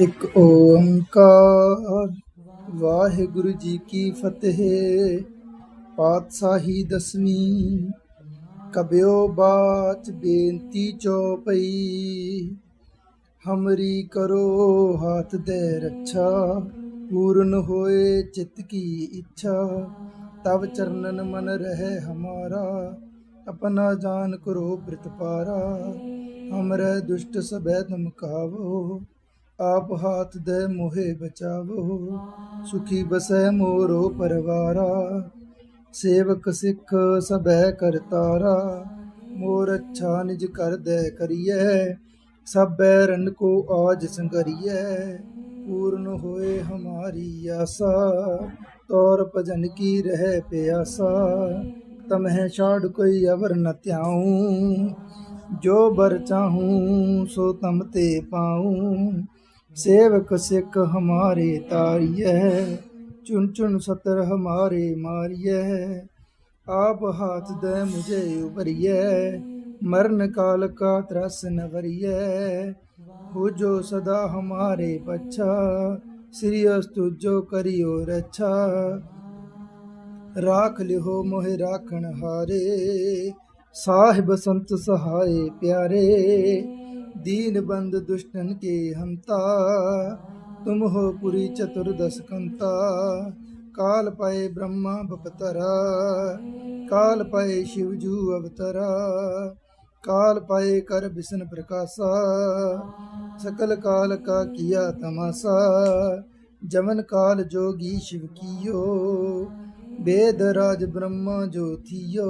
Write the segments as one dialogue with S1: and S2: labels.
S1: ਇੱਕ ਓੰਕਾਰ, ਵਾਹਿਗੁਰੂ ਜੀ ਕੀ ਫਤਿਹ। ਪਾਤਸ਼ਾਹੀ ਦਸਵੀਂ, ਕਬਿਓ ਬਾਚ ਬੇਨਤੀ ਚੋਪਈ। ਹਮਰੀ ਕਰੋ ਹਾਥ ਦੇ ਰੱਛਾ, ਪੂਰਨ ਹੋਏ ਚਿਤ ਕੀ ਇੱਛਾ। ਤਬ ਚਰਨਨ ਮਨ ਰਹੇ ਹਮਾਰਾ, ਆਪਣਾ ਜਾਨ ਕਰੋ ਪ੍ਰਤਪਾਰਾ। ਹਮਰੇ ਦੁਸ਼ਟ ਸਭੈ ਧਮਕਾਵੋ ਆਪ ਹਾਥ ਦੇ ਮੋਹਿ ਬਚਾਵੋ, ਸੁਖੀ ਬਸੈ ਮੋਰੋ ਪਰਵਾਰਾ, ਸੇਵਕ ਸਿੱਖ ਸਭੈ ਕਰਤਾਰਾ ਮੋਰ ਅੱਛਾ ਨਿਜ ਕਰ ਦੇ ਕਰੀਐ ਸਭੈ ਰਨ ਕੋ ਆਜ ਸੰਗਰੀਐ, ਪੂਰਨ ਹੋਏ ਹਮਾਰੀ ਆਸਾ, ਤੌਰ ਭਜਨ ਕੀ ਰਹਿ ਪਿਆਸਾ, ਤਮਹਿ ਛਾੜ ਕੋਈ ਅਵਰ ਨ ਧਿਆਉ। ਜੋ ਬਰ ਚਾਹੂੰ, ਸੋ ਤਮ ਤੇ ਪਾਉ। ਸੇਵਕ ਸਿੱਖ ਹਮਾਰੇ ਤਾਰੀਐ, ਚੁਣ ਚੁਣ ਸਤਰ ਹਮਾਰੇ ਮਾਰੀਐ। ਆਪ ਹਾਥ ਦੇ ਮੁਝੇ ਉਬਰੀਐ ਮਰਨ ਕਾਲ ਕਾ ਤਰਸ ਨ ਵਰੀਐ। ਹੋ ਜੋ ਸਦਾ ਹਮਾਰੇ ਬੱਚਾ ਸ੍ਰੀ ਅਸਤੁ ਜੋ ਕਰਿਓ ਰੱਛਾ। ਰਾਖ ਲਿਓ ਮੋਹਿ ਰਾਖਣ ਹਾਰੇ ਸਾਹਿਬ ਸੰਤ ਸਹਾਏ ਪਿਆਰੇ दीन बंद दुष्टन के हमता तुम हो पुरी चतुर्दश कंता काल पाए ब्रह्मा बपतरा काल पाए शिवजू अवतरा काल पाए कर विष्णु प्रकाशा सकल काल का किया तमाशा जमन काल जोगी शिव कियो वेद राज ब्रह्मा जो थियो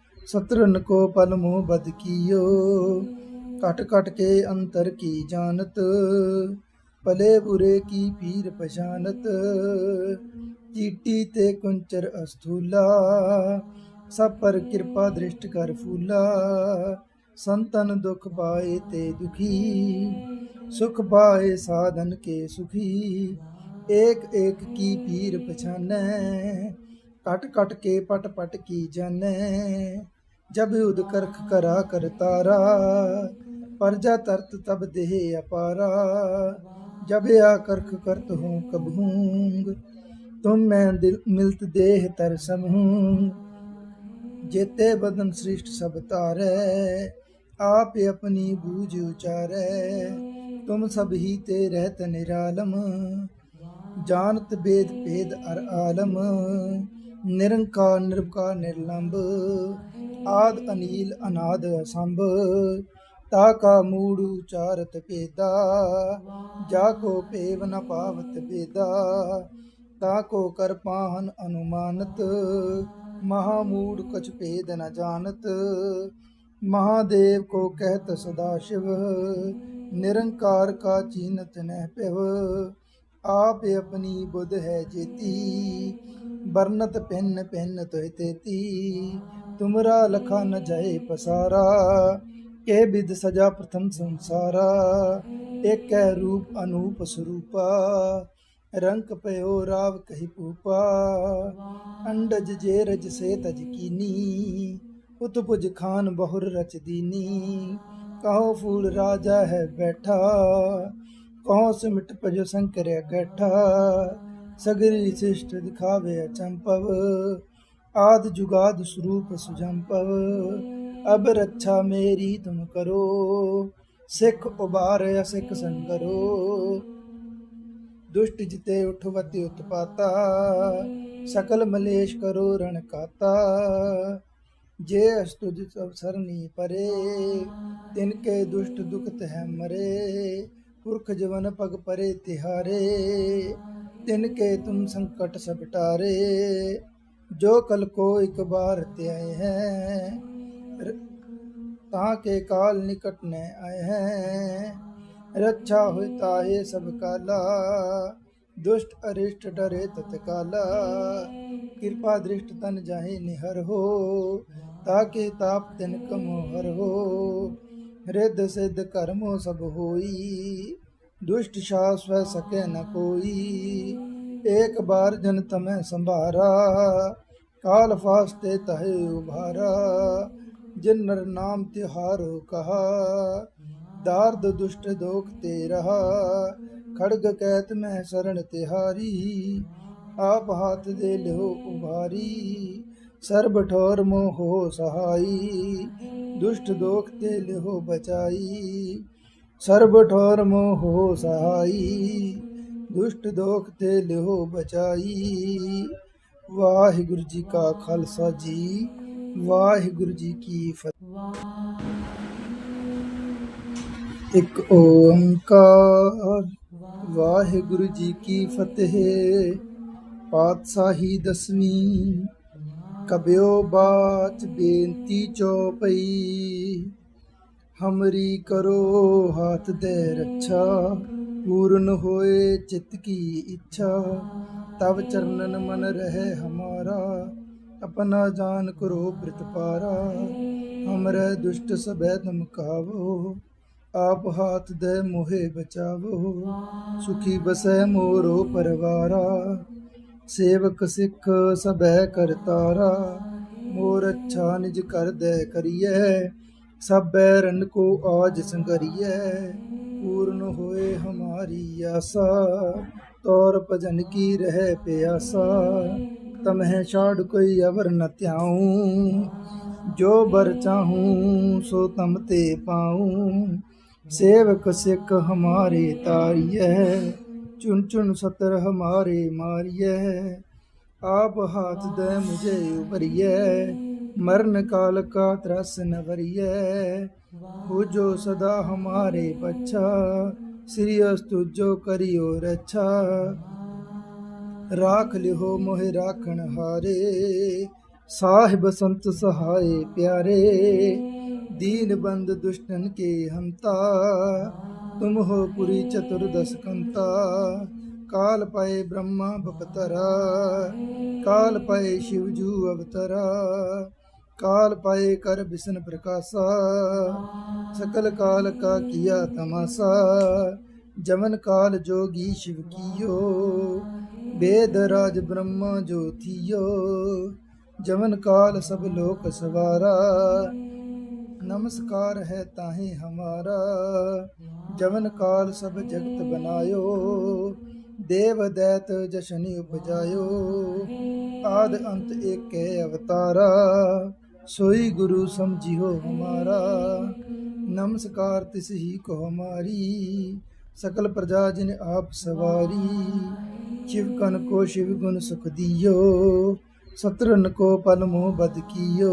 S1: सत्रन को पल मोह बद कियो कट कट के अंतर की जानत भले बुरे की पीर पहचानत चीटी ते कुंचर अस्थूला सब पर कृपा दृष्ट कर फूला संतन दुख पाए ते दुखी सुख पाए साधन के सुखी एक एक की पीर पछानै कट कट के पट पट की जानै जब युद्ध करख करा कर तारा परजा तरत तब देह अपारा जब या करख करत हूँ कबहूंग तुम मैं दिल मिलत देह तर समूंग जेते बदन सृष्ट सब तारे आप अपनी बूझ उचारे तुम सब ही ते रहत निरालम जानत वेद भेद अर आलम ਨਿਰੰਕਾਰ, ਨਿਰਭਕਾਰ, ਨਿਰਲੰਭ, ਆਦ ਅਨੀਲ, ਅਨਾਦ ਅਸੰਭ, ਤਾ ਕਾ ਮੂੜ ਉਚਾਰਤ ਭੇਦਾ, ਜਾ ਕੋ ਪੇਵ ਨ ਪਾਵਤ ਭੇਦਾ, ਤਾ ਕੋ ਕਰ ਅਨੁਮਾਨਤ, ਮਹਾ ਮੂੜ ਕਛ ਪੇਦ ਨ ਜਾਣਤ ਮਹਾਦੇਵ ਕੋ ਕਹਿਤ ਸਦਾ ਸ਼ਿਵ, ਨਿਰੰਕਾਰ ਕਾ ਚੀਨਤ ਨਹਿ ਪਿਵ, ਆਪੇ ਆਪਣੀ ਬੁੱਧ ਹੈ ਜੀਤੀ ਬਰਨਤ ਪਿੰਨ ਪਿੰਨ ਤੋਇ ਤੇਤੀ ਤੁਮਰਾ ਲਖਾ ਨ ਜਾਏ ਪਸਾਰਾ, ਕੇ ਬਿਦ ਸਜਾ ਪ੍ਰਥਮ ਸੰਸਾਰਾ, ਏਕੈ ਰੂਪ ਅਨੂਪ ਸਰੂਪਾ, ਰੰਕ ਪਇਓ ਰਾਵ ਕਹੀ ਪੂਪਾ ਅੰਡਜ ਜੇ ਰਜ ਸੇ ਤਜ ਕੀਨੀ, ਉਤ ਪੁਜ ਖਾਨ ਬਹੁਰ ਰਚ ਦੀਨੀ ਕਹੋ ਫੂਲ ਰਾਜਾ ਹੈ ਬੈਠਾ ਕਹੋ ਸਿਮਟ ਪਜੋ ਸੰਕਰਿਆ ਗਠਾ ਸਗਰੀ ਸਿਸ਼ਟ ਦਿਖਾਵੇ ਅਚੰਪਵ, ਆਦ ਜੁਗਾਦ ਸਰੂਪ ਸੁਜੰਪਵ। ਅਬ ਰੱਛਾ ਮੇਰੀ ਤੁਮ ਕਰੋ, ਸਿੱਖ ਉਬਾਰ ਸਿੱਖ ਸੰਗਰੋ। ਦੁਸ਼ਟ ਜਿਤੇ ਉਠਵਤੀ ਉਤਪਾਤਾ, ਸਕਲ ਮਲੇਸ਼ ਕਰੋ ਰਣ ਕਾਤਾ। ਜੇ ਅਸਤੁਜ ਸਭ ਸਰਨੀ ਪਰੇ, ਤਿਨ ਕੇ ਦੁਸ਼ਟ ਦੁਖਤ ਹੈ ਮਰੇ। पुरख जवन पग परे तिहारे दिन के तुम संकट सब टारे जो कल को एक बार है हैं ताके काल निकट न आए हैं। रक्षा होता है सब काला, दुष्ट अरिष्ट डरे तत्काला। कृपा दृष्ट तन जाहि निहर हो, ताके ताप तिन कमोहर हो। ਰਿੱਧ ਸਿੱਧ ਕਰਮੋ ਸਭ ਹੋਈ, ਦੁਸ਼ਟ ਸ਼ਾ ਸਵੈ ਸਕੇ ਨ ਕੋਈ। ਏਕ ਬਾਰ ਜਨ ਤਮੈ ਸੰਭਾਰਾ, ਕਾਲ ਫਾਸਤੇ ਤਹਿ ਉਭਾਰਾ। ਜਿਨ ਨਰ ਨਾਮ ਤਿਹਾਰੋ ਕਹਾ, ਦਾਰਦ ਦੁਸ਼ਟ ਦੋਖ ਤੇ ਰਹਾ ਖੜਗ ਕੈਤ ਮੈਂ ਸਰਣ ਤਿਹਾਰੀ, ਆਪ ਹੱਥ ਦੇ ਲਿਓ ਉਭਾਰੀ। ਸਰਬ ਠੋਰ ਮੋਹ ਸਹਾਈ ਦੁਸ਼ਟ ਦੋਖ ਤੇ ਲਿਹੋ ਬਚਾਈ, ਸਰਬ ਠੋਰ ਮੋਹ ਸਹਾਈ। ਦੁਸ਼ਟ ਦੋਖ ਤੇ ਲਿਹੋ ਬਚਾਈ, ਵਾਹਿਗੁਰੂ ਜੀ ਕਾ ਖਾਲਸਾ ਜੀ, ਵਾਹਿਗੁਰੂ ਜੀ ਕੀ ਫਤਿਹ। ਇੱਕ ਓੰਕਾਰ, ਵਾਹਿਗੁਰੂ ਜੀ ਕੀ ਫਤਿਹ। ਪਾਤਸ਼ਾਹੀ ਦਸਵੀਂ ਕਬਿਓ ਬਾਤ ਬੇਨਤੀ ਚੋਪਈ। ਹਮਰੀ ਕਰੋ ਹਾਥ ਦੇ ਰੱਛਾ, ਪੂਰਨ ਹੋਏ ਚਿਤ ਕੀ ਇੱਛਾ। ਤਵ ਚਰਨਨ ਮਨ ਰਹੇ ਹਮਾਰਾ, ਆਪਣਾ ਜਾਨ ਕਰੋ ਪ੍ਰਤਪਾਰਾ ਹਮਰੇ ਦੁਸ਼ਟ ਸਭੈ ਤੁਮ ਕਾਵੋ, ਆਪ ਹਾਥ ਦੇ ਮੋਹੇ ਬਚਾਵੋ। ਸੁਖੀ ਬਸੈ ਮੋਰੋ ਪਰਵਾਰਾ। ਸੇਵਕ ਸਿੱਖ ਸਭੈ ਕਰਤਾਰਾ ਮੋਰ ਅੱਛਾ ਨਿਜ ਕਰ ਦੇ ਕਰੀਐ, ਸਭੈ ਰਨ ਕੋ ਆਜ ਸੰਗਰੀਐ, ਪੂਰਨ ਹੋਏ ਹਮਾਰੀ ਆਸਾ, ਤੌਰ ਭਜਨ ਕੀ ਰਹਿ ਪਿਆਸਾ, ਤਮਹਿ ਛਾੜ ਕੋਈ ਅਵਰ ਨ ਧਿਆਉ, ਜੋ ਬਰ ਚਾਹੂੰ ਸੋ ਤਮ ਤੇ ਪਾਉ, ਸੇਵਕ ਸਿੱਖ ਹਮਾਰੇ ਤਾਰੀਐ चुन चुन सतर हमारे मारिय आप हाथ दे मुझे उबरिय मरण काल का त्रस न वरिय हो जो सदा हमारे बच्चा श्री अस्तु जो करियो रक्षा राख लिहो मोहे राखण हारे साहिब संत सहाय प्यारे दीन बंद दुष्टन के ਤੁਮ ਹੋ ਪੁਰੀ ਚਤੁਰਦਸ ਕੰਤਾ। ਕਾਲ ਪਏ ਬ੍ਰਹਮਾ ਬਪਤਰਾ ਕਾਲ ਪਏ ਸ਼ਿਵ ਜੂ ਅਵਤਰਾ। ਕਾਲ ਪਾਏ ਕਰ ਬਿਸ਼ਨ ਪ੍ਰਕਾਸ਼ਾ, ਸਕਲ ਕਾਲ ਕਾ ਕੀਆ ਤਮਾਸਾ। ਜਮਨ ਕਾਲ ਜੋਗੀ ਸ਼ਿਵ ਕੀਓ ਵੇਦ ਰਾਜ ਬ੍ਰਹਮਾ ਜੋ ਥੀਓ। ਜਮਨ ਕਾਲ ਸਭ ਲੋਕ ਸਵਾਰਾ नमस्कार है ताहे हमारा जमन काल सब जगत बनायो देव दैत जशनि उपजायो आद अंत एक अवतारा सोई गुरु समझियो हमारा नमस्कार तिस ही को हमारी सकल प्रजा जिन आप सवारी शिव कन को शिव गुण सुख दियो सत्रन को पल मोह बद कियो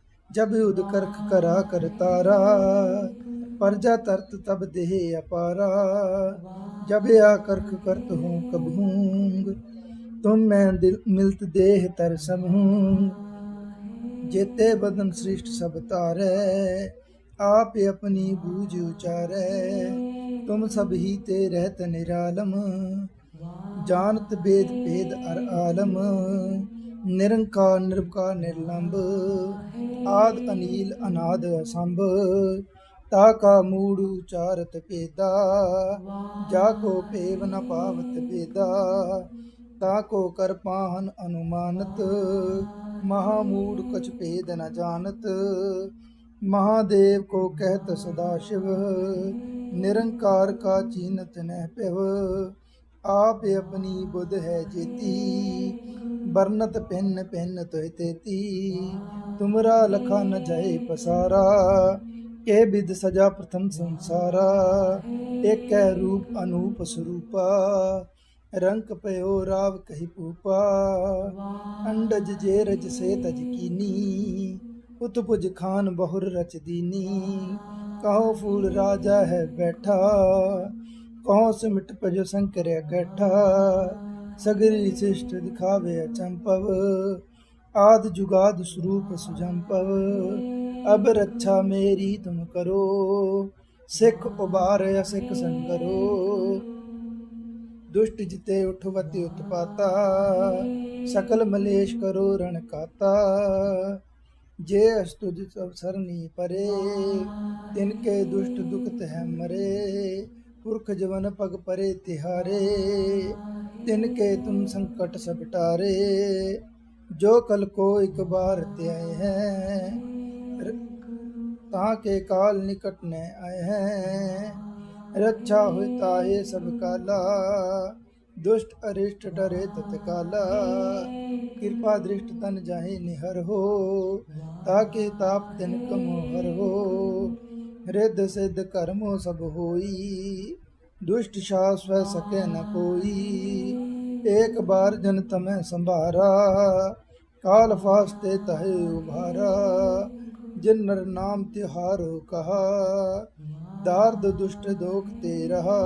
S1: जब युद्ध करख करा कर तारा प्रजा तरत तब देह अपारा जब या करख करत हूँ कबहूंग तुम मैं दिल मिलत देह तर समूंग जेते बदन सृष्ट सब तारे आप अपनी बूझ उचारे तुम सब ही ते रहत निरालम जानत वेद भेद अर आलम ਨਿਰੰਕਾਰ, ਨਿਰਭਕਾਰ, ਨਿਰਲੰਭ, ਆਦ ਅਨੀਲ, ਅਨਾਦ ਅਸੰਭ, ਤਾ ਕਾ ਮੂੜ ਉਚਾਰਤ ਭੇਦਾ, ਜਾ ਕੋ ਪੇਵ ਨ ਪਾਵਤ ਭੇਦਾ, ਤਾ ਕੋ ਕਰ ਅਨੁਮਾਨਤ, ਮਹਾ ਮੂੜ ਕਛ ਪੇਦ ਨ ਜਾਣਤ, ਮਹਾਦੇਵ ਕੋ ਕਹਿਤ ਸਦਾ ਸ਼ਿਵ, ਨਿਰੰਕਾਰ ਕਾ ਚੀਨਤ ਨਹਿ ਪਿਵ, ਆਪੇ ਆਪਣੀ ਬੁੱਧ ਹੈ ਜੀਤੀ ਬਰਨਤ ਪਿੰਨ ਪਿੰਨ ਤੋਇ ਤੇਤੀ, ਤੁਮਰਾ ਲਖਾ ਨ ਜਾਏ ਪਸਾਰਾ, ਕੇ ਬਿਦ ਸਜਾ ਪ੍ਰਥਮ ਸੰਸਾਰਾ, ਏਕੈ ਰੂਪ ਅਨੂਪ ਸਰੂਪਾ, ਰੰਕ ਪਇਓ ਰਾਵ ਕਹੀ ਪੂਪਾ, ਅੰਡਜ ਜੇ ਰਜ ਸੇ ਤਜ ਕੀਨੀ ਉਤਪੁਜ ਖਾਨ ਬਹੁਰ ਰਚ ਦੀਨੀ ਕਹੋ ਫੂਲ ਰਾਜਾ ਹੈ ਬੈਠਾ ਕਹੋ ਸਿਮਟ ਪਜੋ ਸੰਕਰਿਆ ਗੱਠਾ ਸਗਰੀ ਸਿਸ਼ਟ ਦਿਖਾਵੇ ਅਚੰਪਵ, ਆਦ ਜੁਗਾਦ ਸਰੂਪ ਸੁਜੰਪਵ। ਅਬ ਰੱਛਾ ਮੇਰੀ ਤੁਮ ਕਰੋ, ਸਿੱਖ ਉਬਾਰ ਸਿੱਖ ਸੰਗਰੋ। ਦੁਸ਼ਟ ਜਿਤੇ ਉਠਵਤੀ ਉਤਪਾਤਾ, ਸਕਲ ਮਲੇਸ਼ ਕਰੋ ਰਣ ਕਾਤਾ। ਜੇ ਅਸਤੁਜ ਸਭ ਸਰਨੀ ਪਰੇ, ਤਿਨ ਕੇ ਦੁਸ਼ਟ ਦੁਖਤ ਹੈ ਮਰੇ। ਪੁਰਖ ਜਵਨ ਪਗ ਪਰੇ ਤਿਹਾਰੇ ਤਿਨ ਕੇ ਤੁਮ ਸੰਕਟ ਸਭ ਟਾਰੇ ਜੋ ਕਲ ਕੋ ਇੱਕ ਬਾਰ ਤੇ ਆਏ ਹੈ ਤਾਂ ਕੇ ਕਾਲ ਨਿਕਟ ਨੇ ਆਏ ਹੈ ਰੱਛਾ ਹੋਇ ਤਾਏ ਸਭ ਕਾਲਾ ਦੁਸ਼ਟ ਅਰਿਸ਼ਟ ਡਰੇ ਤਤਕਾਲਾ ਕਿਰਪਾ ਦ੍ਰਿਸ਼ਟ ਤਨ ਜਾਹੇ ਨਿਹਰ ਹੋ ਤਾਕੇ ਤਾਪ ਦਿਨ ਕਮੋ ਹਰ ਹੋ ਰਿੱਧ ਸਿੱਧ ਕਰਮੋ ਸਭ ਹੋਈ, ਦੁਸ਼ਟ ਸ਼ਾਸ ਵੈ ਸਕੇ ਨ ਕੋਈ। ਏਕ ਬਾਰ ਜਨ ਤਮੈ ਸੰਭਾਰਾ, ਕਾਲ ਫਾਸਤੇ ਤਹੇ ਉਭਾਰਾ। ਜਿਨ ਨਰ ਨਾਮ ਤਿਹਾਰੋ ਕਹਾ, ਦਾਰਦ ਦੁਸ਼ਟ ਦੋਖ ਤੇ ਰਹਾ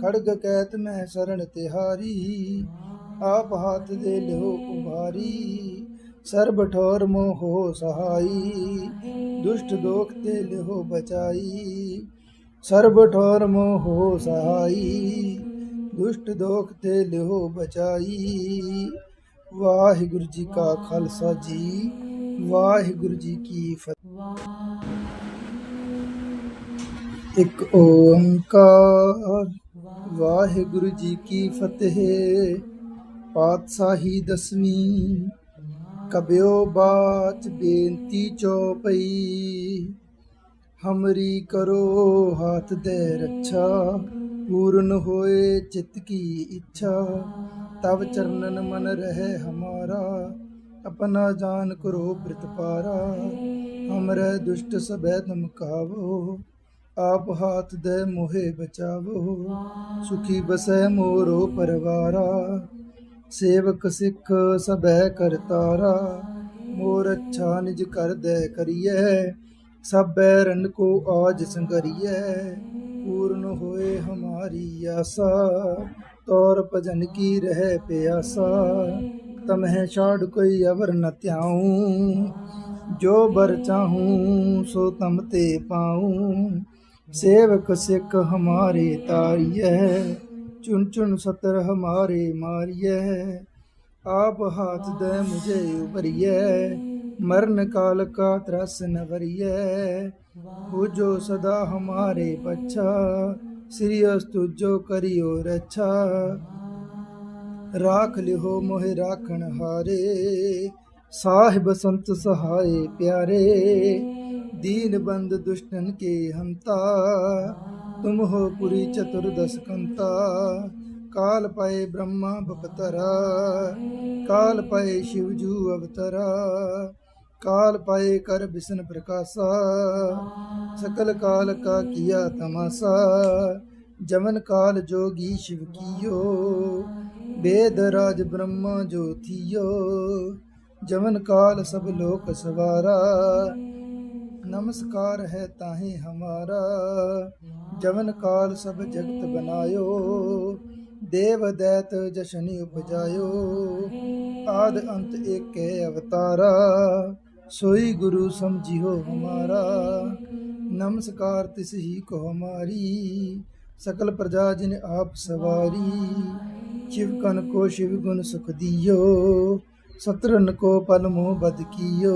S1: ਖੜਗ ਕੈਤ ਮੈਂ ਸਰਣ ਤਿਹਾਰੀ, ਆਪ ਹੱਥ ਦੇ ਲਿਓ ਉਭਾਰੀ ਸਰਬ ਠੋਰ ਮੋਹ ਸਹਾਈ, ਦੁਸ਼ਟ ਦੋਖ ਤੇ ਲਿਓ ਬਚਾਈ। ਸਰਬ ਠੋਰ ਮੋਹ ਸਹਾਈ, ਦੁਸ਼ਟ ਦੋਖ ਤੇ ਲਿਹੋ ਬਚਾਈ। ਵਾਹਿਗੁਰੂ ਜੀ ਕਾ ਖਾਲਸਾ ਜੀ, ਵਾਹਿਗੁਰੂ ਜੀ ਕੀ ਫਤਿਹ। ਇੱਕ ਓੰਕਾਰ, ਵਾਹਿਗੁਰੂ ਜੀ ਕੀ ਫਤਿਹ। ਪਾਤਸ਼ਾਹੀ ਦਸਵੀਂ ਕਬਿਓ ਬਾਚ ਬੇਨਤੀ ਚੋਪਈ। ਹਮਰੀ ਕਰੋ ਹਾਥ ਦੇ ਰੱਛਾ, ਪੂਰਨ ਹੋਏ ਚਿਤ ਕੀ ਇੱਛਾ। ਤਵ ਚਰਨਨ ਮਨ ਰਹੇ ਹਮਾਰਾ, ਆਪਣਾ ਜਾਨ ਕਰੋ ਪ੍ਰਤਪਾਰਾ ਹਮਰੇ ਦੁਸ਼ਟ ਸਭੈ ਧਮਕਾਵੋ ਆਪ ਹਾਥ ਦੇ ਮੋਹਿ ਬਚਾਵੋ। ਸੁਖੀ ਬਸੈ ਮੋਰੋ ਪਰਵਾਰਾ। ਸੇਵਕ ਸਿੱਖ ਸਭੈ ਕਰਤਾਰਾ ਮੋਰ ਅੱਛਾ ਨਿਜ ਕਰ ਦੇ ਕਰੀਐ, ਸਭੈ ਰਨ ਕੋ ਆਜ ਸੰਗਰੀਐ, ਪੂਰਨ ਹੋਏ ਹਮਾਰੀ ਆਸਾ, ਤੌਰ ਭਜਨ ਕੀ ਰਹਿ ਪਿਆਸਾ, ਤਮਹਿ ਛਾੜ ਕੋਈ ਅਵਰ ਨ ਧਿਆਉ, ਜੋ ਬਰ ਚਾਹੂੰ ਸੋ ਤਮ ਤੇ ਪਾਉ, ਸੇਵਕ ਸਿੱਖ ਹਮਾਰੇ ਤਾਰੀਐ ਚੁਨ ਚੁਨ ਸਤਰ ਹਮਾਰੇ ਮਾਰੀਐ। ਆਪ ਹਾਥ ਦੇ ਮੁਝੇ ਉਬਰੀਐ ਮਰਨ ਕਾਲ ਕਾ ਤਰਸ ਨ ਵਰੀਐ। ਬੁਝੋ ਸਦਾ ਹਮਾਰੇ ਪਛਾ। ਸ੍ਰੀ ਅਸਤੁ ਜੋ ਕਰਿਓ ਰਛਾ। ਰਾਖ ਲਿਓ ਮੋਹਿ ਰਾਖਣ ਹਾਰੇ। ਸਾਹਿਬ ਸੰਤ ਸਹਾਏ ਪਿਆਰੇ। दीन बंद दुष्टन के हंता तुम हो पुरी चतुर्दश कंता काल पाए ब्रह्मा बपतरा काल पाए शिवजू अवतरा काल पाए कर विष्णु प्रकाशा सकल काल का किया तमाशा जमन काल जोगी शिव कियो वेद राज ब्रह्मा जो थियो जमन काल सब लोक सवारा नमस्कार है ताहि हमारा जवन काल सब जगत बनायो देव दैत जशनि उपजायो आद अंत एक अवतारा सोई गुरु समझियो हमारा नमस्कार तिस ही को हमारी सकल प्रजा जिन आप सवारी शिव कन को शिव गुण सुख दियो सत्रन को पल मोह बद कियो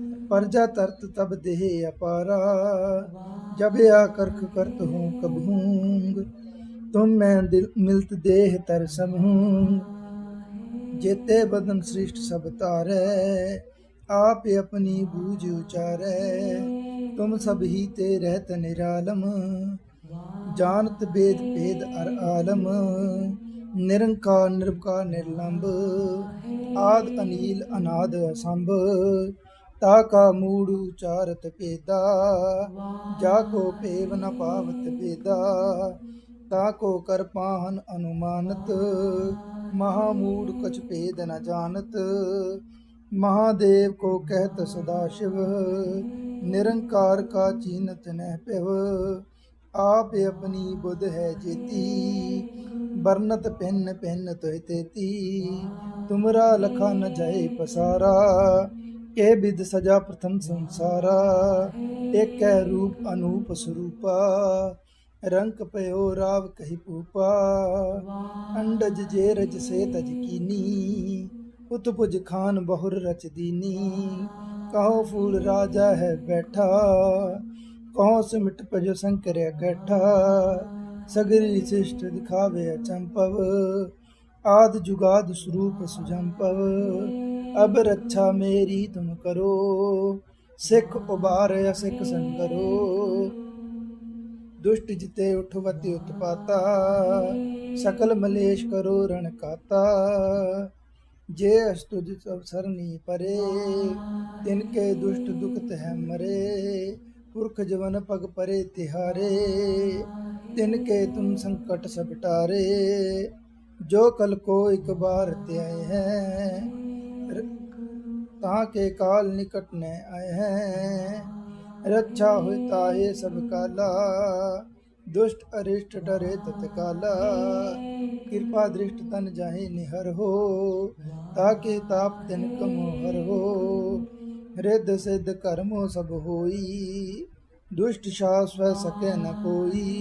S1: परजा तरत तब देह अपारा जब आ करख करत हूँ कब हूँग तुम मैं दिल मिलत देह तर समूंग जेते बदन सृष्ट सब तारै आप अपनी बूझ उचारै तुम सब ही ते रहत निरालम जानत वेद भेद अर आलम निरंकार निर्विकार ਤਾ ਕਾ ਮੂੜ ਉਚਾਰਤ ਭੇਦਾ, ਜਾ ਕੋ ਭੇਵ ਨ ਪਾਵਤ ਭੇਦਾ, ਤਾ ਕੋ ਕਰ ਪਾਹਨ ਅਨੁਮਾਨਤ, ਮਹਾ ਮੂੜ ਕਛ ਭੇਦ ਨ ਜਾਣਤ, ਮਹਾਦੇਵ ਕੋ ਕਹਿਤ ਸਦਾ ਸ਼ਿਵ, ਨਿਰੰਕਾਰ ਕਾ ਚੀਨਤ ਨਹਿ ਭਿਵ, ਆਪੇ ਆਪਣੀ ਬੁੱਧ ਹੈ ਜੇਤੀ ਬਰਨਤ ਪਿੰਨ ਪਿੰਨ ਤੋਇ ਤੁਮਰਾ ਲਖਾ ਨ ਜਾਏ ਪਸਾਰਾ ਇਹ ਬਿਦ ਸਜਾ ਪ੍ਰਥਮ ਸੰਸਾਰਾ ਇੱਕ ਹੈ ਰੂਪ ਅਨੂਪ ਸਰੂਪਾ, ਰੰਕ ਪਇਓ ਰਾਵ ਕਹਿ ਪੂਪਾ ਅੰਡਜ ਜੇ ਰਜ ਸੇ ਤਜ ਕੀਨੀ ਉਤਪੁਜ ਖਾਨ ਬਹੁਰ ਰਚ ਦੀਨੀ ਕਹੋ ਫੂਲ ਰਾਜਾ ਹੈ ਬੈਠਾ ਕਹੋ ਸਿਮਟ ਪਜੋ ਸੰਕਰਿਆ ਗੱਠਾ ਸਗਰੀ ਸਿਸ਼ਟ ਦਿਖਾਵੇ ਅਚੰਪਵ ਆਦ ਜੁਗਾਦ ਸਰੂਪ ਸੁਜੰਪਵ ਅਬ ਰੱਛਾ ਮੇਰੀ ਤੁਮ ਕਰੋ, ਸਿੱਖ ਉਬਾਰ ਸਿੱਖ ਸੰਗਰੋ ਦੁਸ਼ਟ ਜਿਤੇ ਉਠਵਤੀ ਉਤਪਾਤਾ, ਸਕਲ ਮਲੇਸ਼ ਕਰੋ ਰਣ ਕਾਤਾ। ਜੇ ਅਸਤੁਜ ਅਵਸਰ ਨੀ ਪਰੇ, ਤਿਨ ਕੇ ਦੁਸ਼ਟ ਦੁਖਤ ਹੈ ਮਰੇ। ਪੁਰਖ ਜਵਨ ਪਗ ਪਰੇ ਤਿਹਾਰੇ, ਤਿਨ ਕੇ ਤੁਮ ਸੰਕਟ ਸਭ ਟਾਰੇ ਜੋ ਕਲ ਕੋ ਇਕ ਬਾਰ ਤੇ ਆਏ ਹੈ ताके काल निकट ने आए हैं? रक्षा होता है सब काला दुष्ट अरिष्ट डरे तत्काला। कृपा दृष्ट तन जाहि निहर हो, ताके ताप दिन कमो हर हो। रिद्ध सिद्ध कर्मो सब होई, दुष्ट शास वह सके न कोई।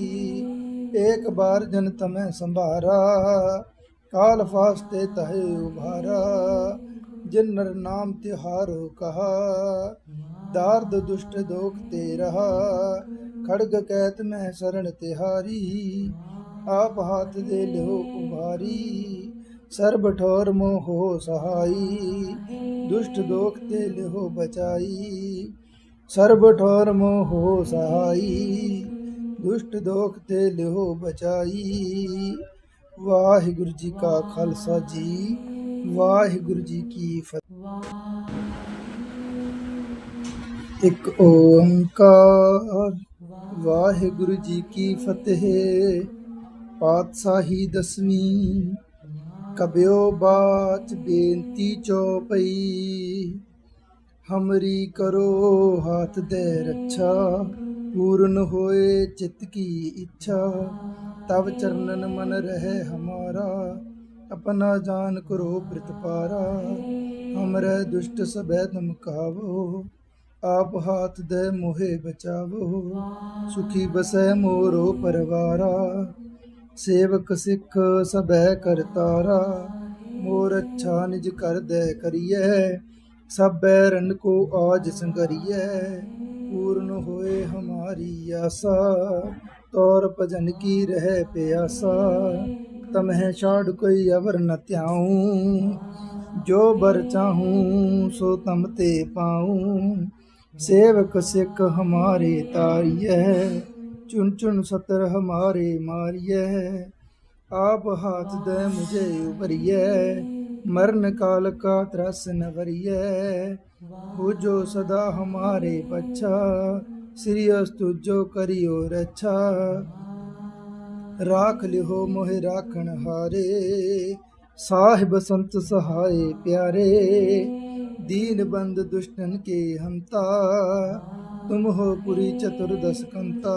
S1: एक बार जन तमें संभारा, काल फास्ते तहे उभारा। ਜਿਨ ਨਰ ਨਾਮ ਤਿਹਾਰ ਕਹਾ, ਦਾਰਦ ਦੁਸ਼ਟ ਦੋਖ ਤੇ ਰਹਾ ਖੜਗ ਕੈਤ ਮੈਂ ਸਰਣ ਤਿਹਾਰੀ, ਆਪ ਹਾਥ ਦੇ ਲਿਓ ਕੁਮਾਰੀ ਸਰਬ ਠੋਰ ਮੋਹ ਸਹਾਈ, ਦੁਸ਼ਟ ਦੋਖ ਤੇ ਲਿਓ ਬਚਾਈ, ਸਰਬ ਠੋਰ ਮੋਹ ਸਹਾਈ, ਦੁਸ਼ਟ ਦੋਖ ਤੇ ਲਿਓ ਬਚਾਈ। ਵਾਹਿਗੁਰੂ ਜੀ ਕਾ ਖਾਲਸਾ ਜੀ ਵਾਹਿਗੁਰੂ ਜੀ ਕੀ ਫਤਿਹ। ਇੱਕ ਓੰਕਾਰ, ਵਾਹਿਗੁਰੂ ਜੀ ਕੀ ਫਤਿਹ। ਪਾਤਸ਼ਾਹੀ ਦਸਵੀਂ, ਕਬਿਓ ਬਾਚ ਬੇਨਤੀ ਚੋਪਈ। ਹਮਰੀ ਕਰੋ ਹਾਥ ਦੇ ਰੱਛਾ, ਪੂਰਨ ਹੋਏ ਚਿਤ ਕੀ ਇੱਛਾ। ਤਬ ਚਰਨਨ ਮਨ ਰਹੇ ਹਮਾਰਾ अपना जान करो प्रतिपारा हमरे दुष्ट सबे धमकावो आप हाथ दे मोहे बचावो सुखी बसै मोरो परवारा सेवक सिख सबे करतारा मोर अच्छा निज कर दे करिए सब बैरन को आज संगरिए पूर्ण होए हमारी आशा तौर भजन की रह प्यासा तमह छाड़ कोई अवर न त्याऊं। जो बर चाहूँ, सो तम ते पाऊँ। सेवक सिख हमारे तारिय, चुन चुन सतर हमारे मारिय। आप हाथ दे मुझे उबरिय मरण काल का त्रस न वरिय पूजो सदा हमारे बच्चा, श्री अस्तु जो करियो रक्षा ਰਾਖ ਲਿਹੋ ਮੋਹਿ ਰਾਖਣ ਹਾਰੇ, ਸਾਹਿਬ ਸੰਤ ਸਹਾਏ ਪਿਆਰੇ, ਦੀਨ ਬੰਦ ਦੁਸ਼ਟਨ ਕੇ ਹੰਤਾ, ਤੁਮ ਹੋ ਪੁਰੀ ਚਤੁਰਦਸ ਕੰਤਾ,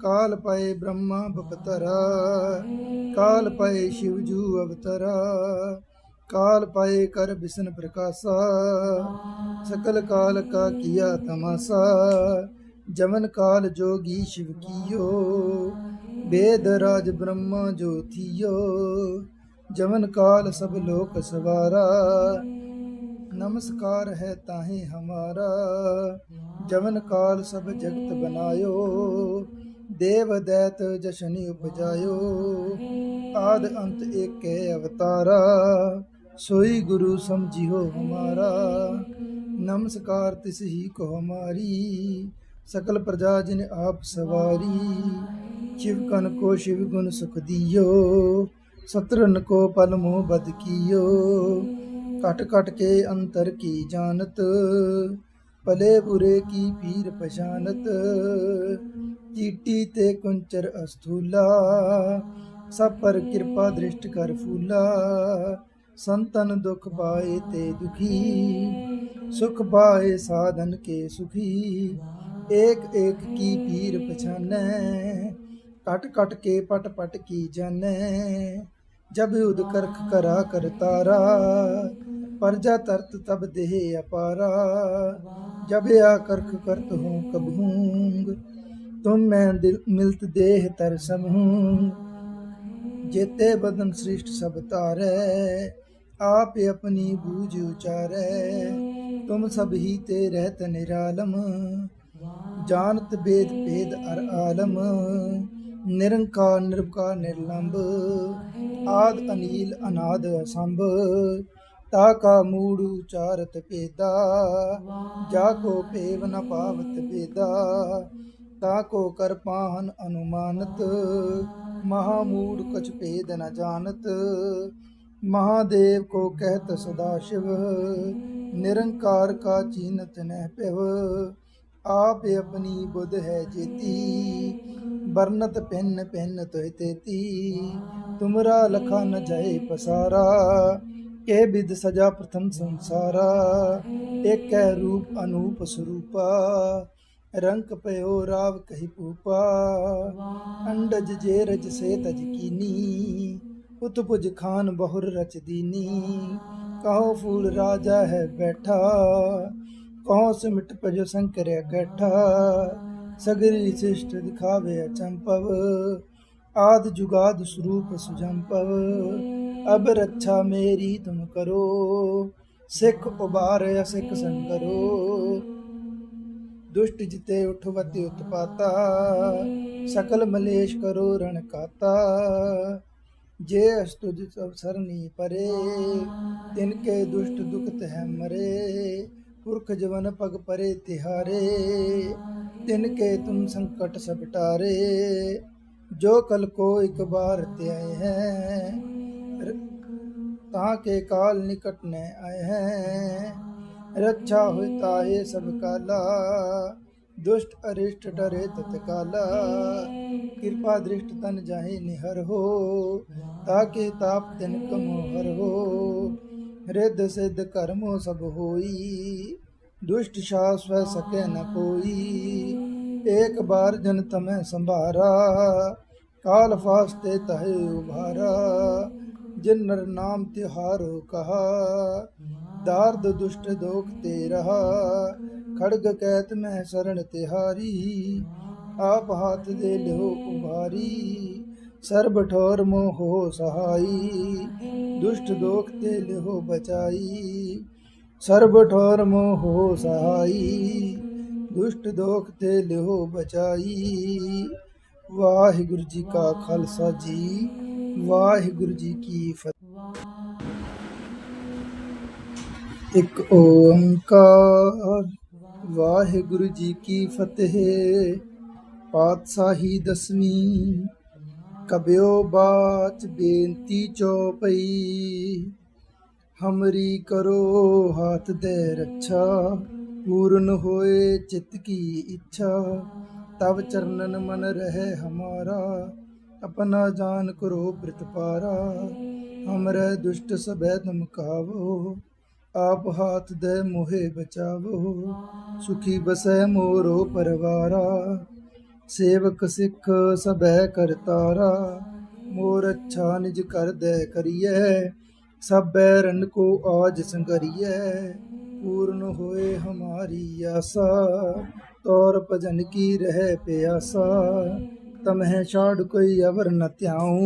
S1: ਕਾਲ ਪਏ ਬ੍ਰਹਮਾ ਬਪਤਰਾ ਕਾਲ ਪਏ ਸ਼ਿਵ ਜੂ ਅਵਤਰਾ, ਕਾਲ ਪਾਏ ਕਰ ਬਿਸ਼ਨ ਪ੍ਰਕਾਸ਼ਾ, ਸਕਲ ਕਾਲ ਕਾ ਕੀਆ ਤਮਾਸਾ, ਜਮਨ ਕਾਲ ਜੋਗੀ ਸ਼ਿਵ ਕੀਓ वेद राज ब्रह्मा जो थियो जमन काल सब लोक सवारा नमस्कार है ताहे हमारा जवन काल सब जगत बनायो देव दैत जशनि उपजायो आद अंत एक के अवतारा सोई गुरु समझियो हमारा नमस्कार तिस ही को हमारी सकल प्रजा जिन आप सवारी शिव कन को शिव गुण सुख दियो सत्रन को पल मोह बद कियो कट कट के अंतर की जानत भले बुरे की पीर पहचानत चीटी ते कुंचर अस्थूला सब पर कृपा दृष्ट कर फूला संतन दुख पाए ते दुखी सुख पाए साधन के सुखी ਕਟ ਕਟ ਕੇ ਪਟ ਪਟ ਕੀ ਜਾਣੈ? ਜਬ ਉਦ ਕਰਖ ਕਰਾ ਕਰ ਤਾਰਾ ਪਰਜਾ ਤਰਤ ਤਬ ਦੇਹ ਅਪਾਰਾ। ਜਬ ਆ ਕਰਖ ਕਰਤ ਹੂੰ ਕਬ ਹੂੰ ਤੁਮ ਮੈਂ ਮਿਲਤ ਦੇਹ ਤਰ ਸਮ ਹੂੰ ਜੇਤੇ ਬਦਨ ਸ੍ਰਿਸ਼ਟ ਸਭ ਤਾਰੈ ਆਪ ਆਪਣੀ ਬੂਝ ਉਚਾਰੈ। ਤੁਮ ਸਭ ਹੀ ਤੇ ਰਹਿਤ ਨਿਰਾਲਮ, ਜਾਣਤ ਬੇਦ ਭੇਦ ਅਰ ਆਲਮ। ਨਿਰੰਕਾਰ, ਨਿਰਭਕਾਰ, ਨਿਰਲੰਭ, ਆਦ ਅਨੀਲ, ਅਨਾਦ ਅਸੰਭ, ਤਾ ਕਾ ਮੂੜ ਉਚਾਰਤ ਭੇਦਾ, ਜਾ ਕੋ ਪੇਵ ਨ ਪਾਵਤ ਭੇਦਾ, ਤਾ ਕੋ ਕਰ ਅਨੁਮਾਨਤ, ਮਹਾ ਮੂੜ ਕਛ ਪੇਦ ਨ ਜਾਣਤ, ਮਹਾਦੇਵ ਕੋ ਕਹਿਤ ਸਦਾ ਸ਼ਿਵ, ਨਿਰੰਕਾਰ ਕਾ ਚੀਨਤ ਨਹਿ ਪਿਵ, ਆਪੇ ਆਪਣੀ ਬੁੱਧ ਹੈ ਜੀਤੀ ਬਰਨਤ ਪਿੰਨ ਪਿੰਨ ਤੋਇ ਤੇਤੀ ਤੁਮਰਾ ਲਖਾ ਨ ਜਾਏ ਪਸਾਰਾ। ਇਹ ਬਿਦ ਸਜਾ ਪ੍ਰਥਮ ਸੰਸਾਰਾ। ਏਕੈ ਰੂਪ ਅਨੂਪ ਸਰੂਪਾ। ਰੰਕ ਪਇਓ ਰਾਵ ਕਹੀ ਪੂਪਾ ਅੰਡਜ ਜੇ ਰਜ ਸੇ ਤਜ ਕੀਨੀ। ਉਤਪੁਜ ਖਾਨ ਬਹੁਰ ਰਚ ਦੀਨੀ। ਕਹੋ ਫੂਲ ਰਾਜਾ ਹੈ ਬੈਠਾ। ਕਹੋ ਸਿਮਟ ਪਜੋ ਸੰਕਰਿਆ ਗੱਠਾ ਸਗਰੀ ਸਿਸ਼ਟ ਦਿਖਾਵੇ ਅਚੰਪਵ, ਆਦ ਜੁਗਾਦ ਸਰੂਪ ਸੁਜੰਪਵ। ਅਬ ਰੱਛਾ ਮੇਰੀ ਤੁਮ ਕਰੋ, ਸਿੱਖ ਉਬਾਰ ਅਸਿੱਖ ਸੰਗਰੋ। ਦੁਸ਼ਟ ਜਿਤੇ ਉਠਵਤੀ ਉਤਪਾਤਾ, ਸਕਲ ਮਲੇਸ਼ ਕਰੋ ਰਣ ਕਾਤਾ। ਜੇ ਅਸਤੁਜ ਸਭ ਸਰਨੀ ਪਰੇ, ਤਿਨ ਕੇ ਦੁਸ਼ਟ ਦੁਖਤ ਹੈ ਮਰੇ। पुरख जवन पग परे तिहारे तिनके तुम संकट सब टारे जो कल को एक बार हैं र- ताके काल निकट ने आए हैं। रक्षा होता है सब काला, दुष्ट अरिष्ट डरे तत्काला कृपा दृष्ट तन जाहि निहर हो, ताके ताप दिन कमो हर हो। ਰਿੱਧ ਸਿੱਧ ਕਰਮੋ ਸਭ ਹੋਈ, ਦੁਸ਼ਟ ਸ਼ਾ ਸਵੈ ਸਕੇ ਨ ਕੋਈ। ਏਕ ਬਾਰ ਜਨ ਤਮੈ ਸੰਭਾਰਾ, ਕਾਲ ਫਾਸਤੇ ਤਹਿ ਉਭਾਰਾ। ਜਿਨ ਨਰ ਨਾਮ ਤਿਹਾਰੋ ਕਹਾ, ਦਾਰਦ ਦੁਸ਼ਟ ਦੋਖ ਤੇ ਰਹਾ ਖੜਗ ਕੈਤ ਮੈਂ ਸਰਣ ਤਿਹਾਰੀ, ਆਪ ਹੱਥ ਦੇ ਲਿਓ ਉਭਾਰੀ ਸਰਬ ਠੋਰ ਮੋਹ ਸਹਾਈ, ਦੁਸ਼ਟ ਦੋਖ ਤੇ ਲਿਹੋ ਬਚਾਈ। ਸਰਬ ਠੋਰ ਮੋਹ ਸਹਾਈ, ਦੁਸ਼ਟ ਦੋਖ ਤੇ ਲਿਹੋ ਬਚਾਈ। ਵਾਹਿਗੁਰੂ ਜੀ ਕਾ ਖਾਲਸਾ ਜੀ, ਵਾਹਿਗੁਰੂ ਜੀ ਕੀ ਫਤਿਹ। ਇੱਕ ਓੰਕਾਰ, ਵਾਹਿਗੁਰੂ ਜੀ ਕੀ ਫਤਿਹ। ਪਾਤਸ਼ਾਹੀ ਦਸਵੀਂ ਕਬਿਓ ਬਾਤ ਬੇਨਤੀ ਚੋਪਈ। ਹਮਰੀ ਕਰੋ ਹਾਥ ਦੇ ਰੱਛਾ, ਪੂਰਨ ਹੋਏ ਚਿਤ ਕੀ ਇੱਛਾ। ਤਵ ਚਰਨਨ ਮਨ ਰਹੇ ਹਮਾਰਾ, ਆਪਣਾ ਜਾਨ ਕਰੋ ਪ੍ਰਤਪਾਰਾ ਹਮਰੇ ਦੁਸ਼ਟ ਸਭੈ ਤੁਮ ਕਾਵੋ, ਆਪ ਹਾਥ ਦੇ ਮੋਹੇ ਬਚਾਵੋ। ਸੁਖੀ ਬਸੈ ਮੋਰੋ ਪਰਵਾਰਾ। ਸੇਵਕ ਸਿੱਖ ਸਭੈ ਕਰਤਾਰਾ ਮੋਰ ਅੱਛਾ ਨਿਜ ਕਰ ਕਰਦੈ ਕਰੀਐ, ਸਭੈ ਰਨ ਕੋ ਆਜ ਸੰਗਰੀਐ, ਪੂਰਨ ਹੋਏ ਹਮਾਰੀ ਆਸਾ, ਤੌਰ ਭਜਨ ਕੀ ਰਹਿ ਪਿਆਸਾ, ਤਮਹਿ ਛਾੜ ਕੋਈ ਅਵਰ ਨ ਧਿਆਉ,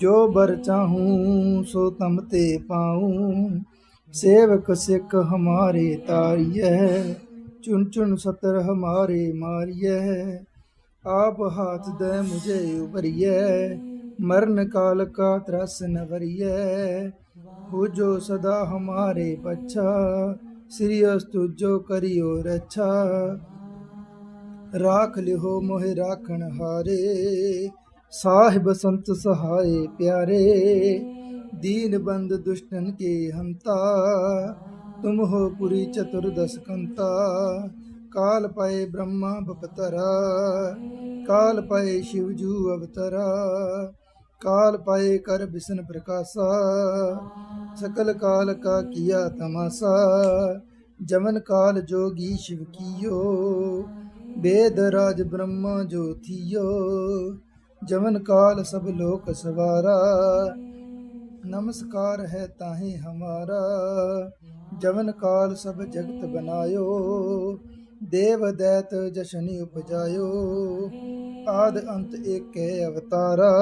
S1: ਜੋ ਬਰ ਚਾਹੂੰ ਸੋ ਤਮ ਤੇ ਪਾਉ, ਸੇਵਕ ਸਿੱਖ ਹਮਾਰੇ ਤਾਰੀਐ। चुन चुन सतर हमारे मारिय आप हाथ दे मुझे उबरिय मरण काल का त्रस नवरिय हो जो सदा हमारे बच्चा अस्तु जो करियो रक्षा। राख लिहो मोहे राखण हारे, साहिब संत सहाय प्यारे। दीन बंद दुष्टन के हमता ਤੁਮ ਹੋ ਪੁਰੀ ਚਤੁਰਦਸ ਕੰਤਾ। ਕਾਲ ਪਏ ਬ੍ਰਹਮਾ ਬਪਤਰਾ, ਕਾਲ ਪਏ ਸ਼ਿਵ ਜੂ ਅਵਤਰਾ, ਕਾਲ ਪਾਏ ਕਰ ਬਿਸ਼ਨ ਪ੍ਰਕਾਸ਼ਾ, ਸਕਲ ਕਾਲ ਕਾ ਕੀਆ ਤਮਾਸਾ ਜਮਨ ਕਾਲ ਜੋਗੀ ਸ਼ਿਵ ਕੀਓ ਵੇਦ ਰਾਜ ਬ੍ਰਹਮਾ ਜੋ ਥੀਓ ਜਮਨ ਕਾਲ ਸਭ ਲੋਕ ਸਵਾਰਾ, ਨਮਸਕਾਰ ਹੈ ਤਾਹੇ ਹਮਾਰਾ। ਜਵਨ ਕਾਲ ਸਭ ਜਗਤ ਬਨਾਇਓ, ਦੇਵ ਦੈਤ ਜਸ਼ਨੀ ਉਪਜਾਇਓ। ਆਦ ਅੰਤ ਏਕੈ ਅਵਤਾਰਾ,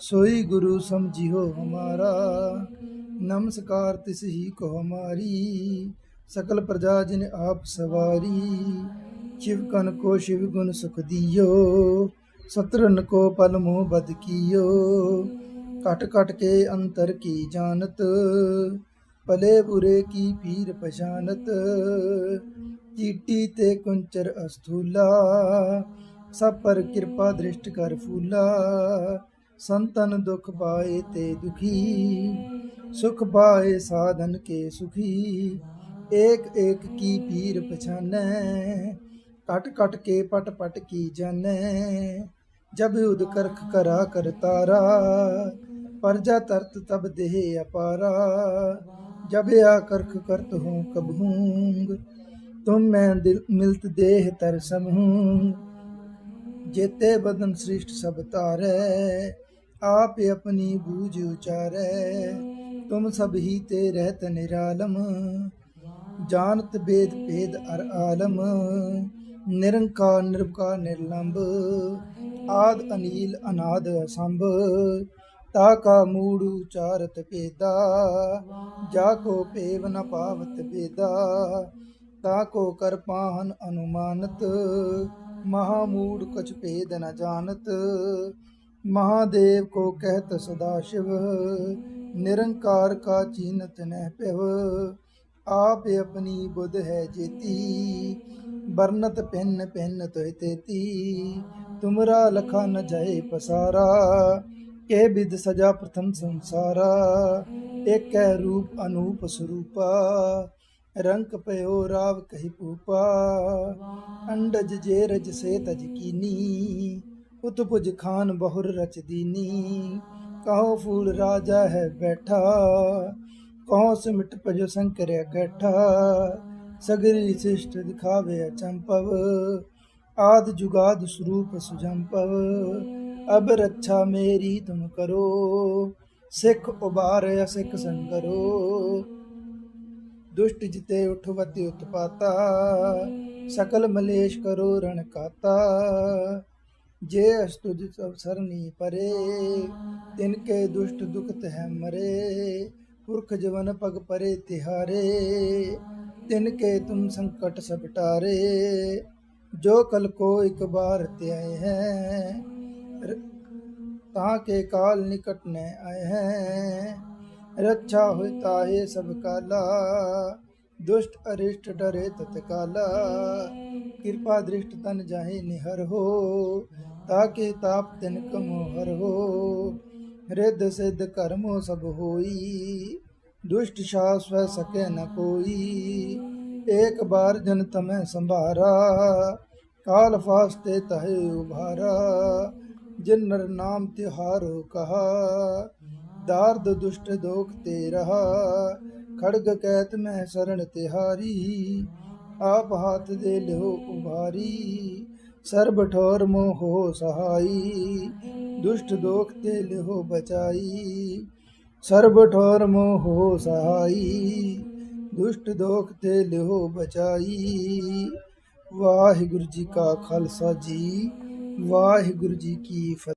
S1: ਸੋਈ ਗੁਰੂ ਸਮਝਿਓ ਹਮਾਰਾ। ਨਮਸਕਾਰ ਤਿਸ ਹੀ ਕੋ ਹਮਾਰੀ, ਸਕਲ ਪ੍ਰਜਾ ਜਿਨ ਆਪ ਸਵਾਰੀ। ਸ਼ਿਵ ਕਨ ਕੋ ਸ਼ਿਵ ਗੁਣ ਸੁਖ ਦਿਓ, ਸਤਰਨ ਕੋ ਪਲ ਮੋਹ ਬਦ ਕੀਓ। ਕਟ ਕਟ ਕੇ ਅੰਤਰ ਕੀ ਜਾਣਤ ਭਲੇ ਬੁਰੇ ਕੀ ਪੀਰ ਪਛਾਨਤ? ਚੀਟੀ ਤੇ ਕੁੰਚਰ ਅਸਥੂਲਾ, ਸਭ ਪਰ ਕਿਰਪਾ ਦ੍ਰਿਸ਼ਟ ਕਰ ਫੂਲਾ। ਸੰਤਨ ਦੁਖ ਪਾਏ ਤੇ ਦੁਖੀ, ਸੁਖ ਪਾਏ ਸਾਧਨ ਕੇ ਸੁਖੀ। ਏਕ ਏਕ ਕੀ ਪੀਰ ਪਛਾਨੈ ਕਟ ਕਟ ਕੇ ਪਟ ਪਟ ਕੀ ਜਾਣੈ। ਜਬ ਉਦ ਕਰਖ ਕਰਾ ਕਰਤਾਰਾ ਪਰਜਾ ਤਰਤ ਤਬ ਦੇਹ ਅਪਾਰਾ। जब या करख करत हूँ कब हूँग तुम मैं दिल मिलत देह तर समूंग जेते बदन सृष्ट सब तारे आप अपनी बूझ उचारे तुम सब ही ते रहत निरालम जानत वेद भेद अर आलम निरंकार निर्वकार निर्लंब ਆਦ ਅਨੀਲ ਅਨਾਦ ਅਸੰਭ ਤਾ ਕਾ ਮੂੜ ਉਚਾਰਤ ਭੇਦਾ, ਜਾ ਕੋ ਪੇਵ ਨ ਪਾਵਤ ਭੇਦਾ, ਤਾ ਕੋ ਕਰ ਪਾਹਨ ਅਨੁਮਾਨਤ, ਮਹਾ ਮੂੜ ਕੁਛ ਭੇਦ ਨ ਜਾਣਤ, ਮਹਾਦੇਵ ਕੋ ਕਹਿਤ ਸਦਾ ਸ਼ਿਵ, ਨਿਰੰਕਾਰ ਕਾ ਚੀਨਤ ਨਹਿ ਪਿਵ ਆਪ ਆਪਣੀ ਬੁੱਧ ਹੈ ਜੇਤੀ ਬਰਨਤ ਪਿੰਨ ਪਿੰਨ ਤੋਇ ਤੇਤੀ ਲਖਾ ਨ ਜਾਏ ਪਸਾਰਾ ਇਹ ਬਿਦ ਸਜਾ ਪ੍ਰਥਮ ਸੰਸਾਰਾ ਇੱਕ ਹੈ ਰੂਪ ਅਨੂਪ ਸਰੂਪਾ, ਰੰਕ ਪਇਓ ਰਾਵ ਕਹਿ ਪੂਪਾ ਅੰਡਜ ਜੇ ਰਜ ਸੇ ਤਜ ਕੀਨੀ ਉਤਪੁਜ ਖਾਨ ਬਹੁਰ ਰਚ ਦੀਨੀ ਕਹੋ ਫੂਲ ਰਾਜਾ ਹੈ ਬੈਠਾ ਕਹੋ ਸਿਮਟ ਪਜੋ ਸੰਕਰਿਆ ਗੱਠਾ ਸਗਰੀ ਸਿਸ਼ਟ ਦਿਖਾਵੇ ਅਚੰਪਵ, ਆਦ ਜੁਗਾਦ ਸਰੂਪ ਸੁਜੰਪਵ ਅਬ ਰੱਛਾ ਮੇਰੀ ਤੁਮ ਕਰੋ, ਸਿੱਖ ਉਬਾਰ ਸਿੱਖ ਸੰਗ ਕਰੋ ਦੁਸ਼ਟ ਜਿਤੇ ਉਠਵਤੀ ਉਤਪਾਤਾ, ਸਕਲ ਮਲੇਸ਼ ਕਰੋ ਰਣ ਕਾਤਾ। ਜੇ ਅਸਤੁਜ ਅਵਸਰ ਨੀ ਪਰੇ, ਤਿਨ ਕੇ ਦੁਸ਼ਟ ਦੁਖਤ ਹੈ ਮਰੇ, ਪੁਰਖ ਜਵਨ ਪਗ ਪਰੇ ਤਿਹਾਰੇ। ਤਿਨ ਕੇ ਤੁਮ ਸੰਕਟ ਸਭ ਟਾਰੇ ਜੋ ਕਲ ਕੋ ਇਕ ਬਾਰ ਤੇ ਆਏ ਹੈ ताके काल निकट ने आए हैं? रक्षा होता है सब काला दुष्ट अरिष्ट डरे तत्काला। कृपा दृष्ट तन जाहे निहर हो, ताके ताप तिन कमो हर हो। रिद्ध सिद्ध कर्मो सब होई, दुष्ट शास वह सके न कोई। एक बार जन तमें संभारा, काल फास्ते तहे उभारा। ਜਿਨ ਨਰ ਨਾਮ ਤਿਹਾਰੋ ਕਹਾ, ਦਾਰਦ ਦੁਸ਼ਟ ਦੋਖ ਤੇ ਰਹਾ ਖੜਗ ਕੈਤ ਮੈਂ ਸਰਣ ਤਿਹਾਰੀ, ਆਪ ਹੱਥ ਦੇ ਲਿਓ ਉਭਾਰੀ, ਸਰਬ ਠੋਰ ਮੋਹ ਸਹਾਈ, ਦੁਸ਼ਟ ਦੋਖ ਤੇ ਲਿਓ ਬਚਾਈ, ਸਰਬ ਠੋਰ ਮੋਹ ਸਹਾਈ, ਦੁਸ਼ਟ ਦੋਖ ਤੇ ਲਿਓ ਬਚਾਈ। ਵਾਹਿਗੁਰੂ ਜੀ ਕਾ ਖਾਲਸਾ ਜੀ ਵਾਹਿਗੁਰੂ ਜੀ ਕੀ ਫਤਿਹ।